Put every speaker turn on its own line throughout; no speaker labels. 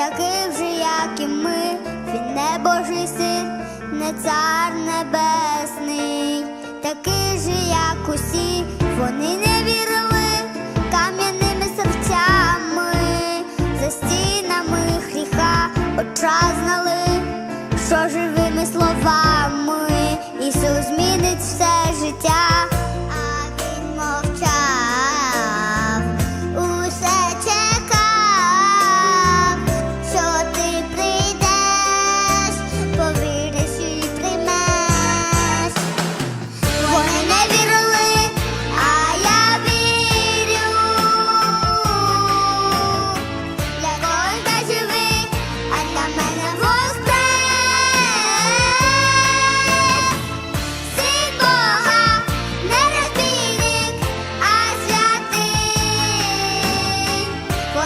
Такий же, як і ми, він не Божий син, не цар небесний, такий же, як усі, вони не вірили кам'яними серцями, за стінами гріха оча що живими словами, Ісус змінить все життя.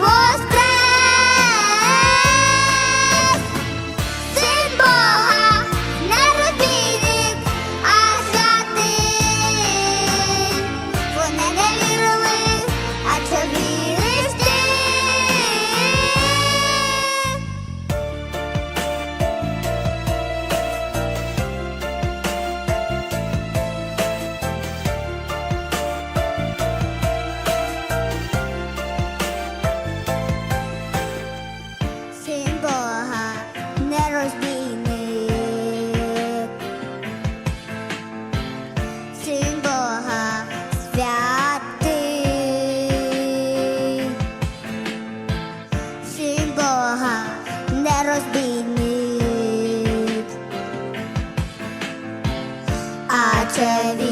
was Chevy.